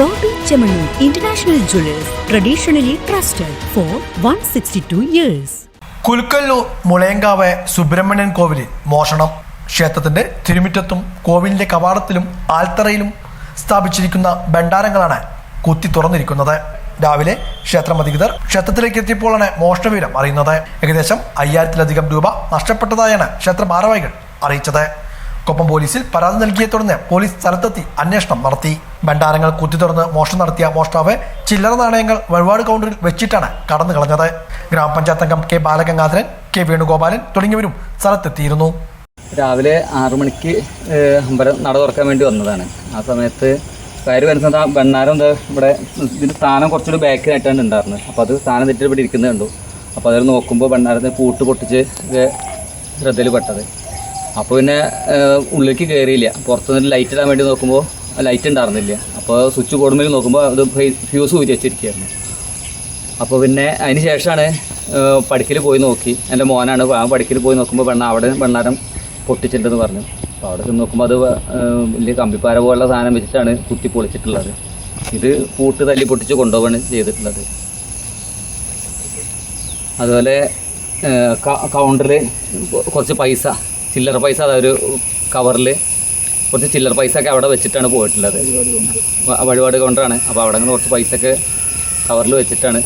Bobby jewellers traditionally trusted for one sixty 162 years Kulukkallur Mulayankavu Subrahmanyan കോവിലിൽ മോഷണം. ക്ഷേത്രത്തിന്റെ തിരുമുറ്റത്തും കോവിലിന്റെ കവാടത്തിലും ആൽത്തറയിലും സ്ഥാപിച്ചിരിക്കുന്ന ഭണ്ഡാരങ്ങളാണ് കുത്തി തുറന്നിരിക്കുന്നത്. രാവിലെ ക്ഷേത്രം അധികൃതർ ക്ഷേത്രത്തിലേക്ക് എത്തിയപ്പോഴാണ് മോഷണവിവരം അറിയുന്നത്. ഏകദേശം അയ്യായിരത്തിലധികം രൂപ നഷ്ടപ്പെട്ടതായാണ് ക്ഷേത്ര ഭാരവാഹികൾ അറിയിച്ചത്. കൊപ്പം പോലീസിൽ പരാതി നൽകിയെ തുടർന്ന് പോലീസ് സ്ഥലത്തെത്തി അന്വേഷണം നടത്തി. ഭണ്ഡാരങ്ങൾ കുത്തി തുറന്ന് മോഷണം നടത്തിയ മോഷ്ടാവ് ചില്ലറ നാണയങ്ങൾ വഴിപാട് കൗണ്ടറിൽ വെച്ചിട്ടാണ് കടന്നു കളഞ്ഞത്. ഗ്രാമപഞ്ചായത്ത് അംഗം കെ ബാലഗംഗാധരൻ കെ വേണുഗോപാലൻ തുടങ്ങിയവരും സ്ഥലത്തെത്തിയിരുന്നു. രാവിലെ ആറു മണിക്ക് അമ്പലം നട തുറക്കാൻ വേണ്ടി വന്നതാണ്. ആ സമയത്ത് കയറി വരുന്നത് ആ ഭണ്ണാരം എന്താ ഇവിടെ ഇതിന്റെ സ്ഥാനം കുറച്ചുകൂടി ബാക്കിലായിട്ടാണ് ഉണ്ടായിരുന്നത്. അപ്പോൾ അത് സ്ഥാനം തെറ്റി ഇവിടെ ഇരിക്കുന്നത് കണ്ടു. അപ്പോൾ അതിൽ നോക്കുമ്പോൾ ഭണ്ണാരത്തിന് പൂട്ട് പൊട്ടിച്ച് ശ്രദ്ധയിൽ പെട്ടത് അപ്പോൾ പിന്നെ ഉള്ളിലേക്ക് കയറിയില്ല പുറത്തുനിന്ന് ലൈറ്റ് ഇടാൻ വേണ്ടി നോക്കുമ്പോൾ ലൈറ്റ് ഉണ്ടായിരുന്നില്ല. അപ്പോൾ സ്വിച്ച് കൂടുമ്പോൾ നോക്കുമ്പോൾ അത് ഫ്യൂസ് ഊരി വെച്ചിരിക്കുകയായിരുന്നു. അപ്പോൾ പിന്നെ അതിന് ശേഷമാണ് പഠിക്കൽ പോയി നോക്കി. എന്റെ മോനാണ് ആ പഠിക്കൽ പോയി നോക്കുമ്പോൾ വെണ്ണ അവിടെ വെണ്ണാരം പൊട്ടിച്ചിട്ടുണ്ടെന്ന് പറഞ്ഞു. അപ്പോൾ അവിടെ ചെന്ന് നോക്കുമ്പോൾ അത് വലിയ കമ്പിപ്പാര പോലുള്ള സാധനം വെച്ചിട്ടാണ് കുത്തി പൊളിച്ചിട്ടുള്ളത്. ഇത് പൂട്ട് തല്ലി പൊട്ടിച്ച് കൊണ്ടുപോവാണ് ചെയ്തിട്ടുള്ളത്. അതുപോലെ കൗണ്ടറിൽ കുറച്ച് പൈസ ചില്ലറ പൈസ അതൊരു കവറിൽ കുറച്ച് ചില്ലറ പൈസ ഒക്കെ അവിടെ വെച്ചിട്ടാണ് പോയിട്ടുള്ളത്. വഴിപാട് കൗണ്ടറാണ് അപ്പോൾ അവിടെ നിന്ന് കുറച്ച് പൈസ ഒക്കെ കവറിൽ വെച്ചിട്ടാണ്